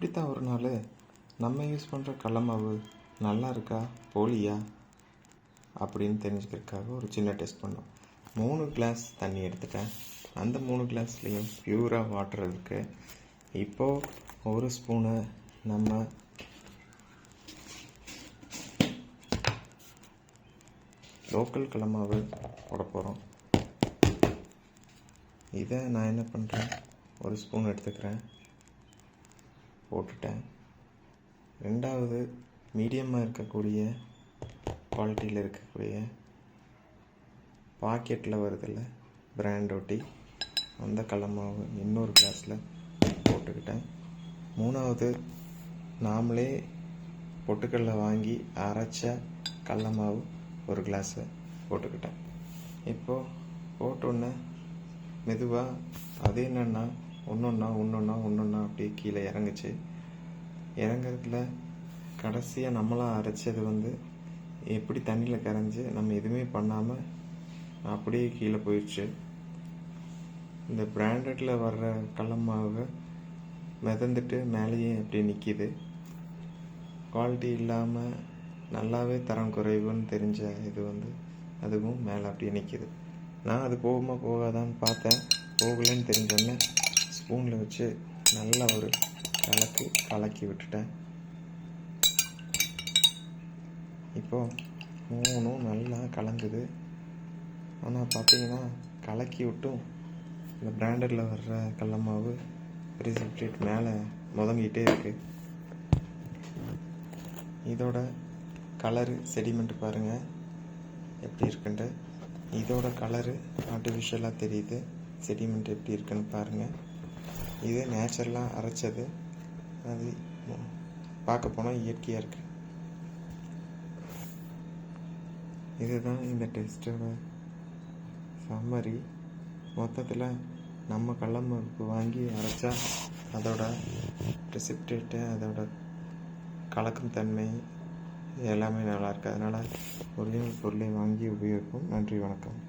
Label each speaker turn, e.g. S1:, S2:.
S1: இப்படித்தான் ஒரு நாள். நம்ம யூஸ் பண்ணுற கடலமாவு நல்லா இருக்கா போலியா? அப்படின்னு தெரிஞ்சுக்கிறதுக்காக ஒரு சின்ன டெஸ்ட் பண்ணோம். மூணு கிளாஸ் தண்ணி எடுத்துட்டேன். அந்த மூணு கிளாஸ்லேயும் பியூராக வாட்டர் இருக்குது இப்போது ஒரு ஸ்பூனை நம்ம லோக்கல் கிளமாவு போட போகிறோம் இதை நான் என்ன பண்ணுறேன் ஒரு ஸ்பூன் எடுத்துக்கிறேன். போட்டுட்டேன். ரெண்டாவது மீடியமாக இருக்கக்கூடிய குவாலிட்டியில் இருக்கக்கூடிய பாக்கெட்டில் வருதில்ல பிராண்ட் ஒட்டி அந்த கடலமாவு இன்னொரு கிளாஸில் போட்டுக்கிட்டேன். மூணாவது நாமளே பொட்டுக்கடலை வாங்கி அரைச்ச கடல மாவு ஒரு கிளாஸை போட்டுக்கிட்டேன். இப்போது போட்டோன்னே மெதுவாக அது என்னென்னா ஒன்றொன்னா ஒன்றொன்னா ஒன்றொன்னா அப்படியே கீழே இறங்குச்சு. இறங்குறதுல கடைசியாக நம்மளாக அரைச்சது வந்து எப்படி தண்ணியில் கரைஞ்சி நம்ம எதுவுமே பண்ணாமல் அப்படியே கீழே போயிடுச்சு. இந்த பிராண்டடில் வர்ற கடல மிதந்துட்டு மேலேயே அப்படியே நிற்கிது குவாலிட்டி இல்லாமல் நல்லாவே தரம் குறைவுன்னு தெரிஞ்ச இது வந்து அதுவும் மேலே அப்படியே நிற்கிது நான் அது போகுமா போகாதான்னு பார்த்தேன். போகலன்னு தெரிஞ்சோன்னே ஸ்பூனில் வச்சு நல்லா ஒரு கலக்கு கலக்கி விட்டுட்டேன். இப்போது மூணும் நல்லா கலங்குது. ஆனால் பார்த்தீங்கன்னா கலக்கி விட்டும் இந்த பிராண்டடில் வர்ற கடல மாவு ப்ரிசிப்டேட் மேலே முதங்கிட்டே இருக்குது இதோட கலரு செடிமெண்ட் பாருங்கள் எப்படி இருக்குன்ட்டு. இதோட கலரு ஆர்டிஃபிஷியலாக தெரியுது. செடிமெண்ட் எப்படி இருக்குன்னு பாருங்கள் இது நேச்சுரலாக அரைச்சது. அது பார்க்க போனால் இயற்கையாக இருக்குது இதுதான் இந்த டெஸ்ட்டோட சம்மரி மொத்தத்தில் நம்ம கடலம்பருப்பு வாங்கி அரைச்சா அதோட ப்ரிசிப்டேட்டு அதோட கலக்கும் தன்மை எல்லாமே நல்லாயிருக்கு அதனால் ஒரிஜினல் பொருளை வாங்கி உபயோகிப்போம். நன்றி வணக்கம்.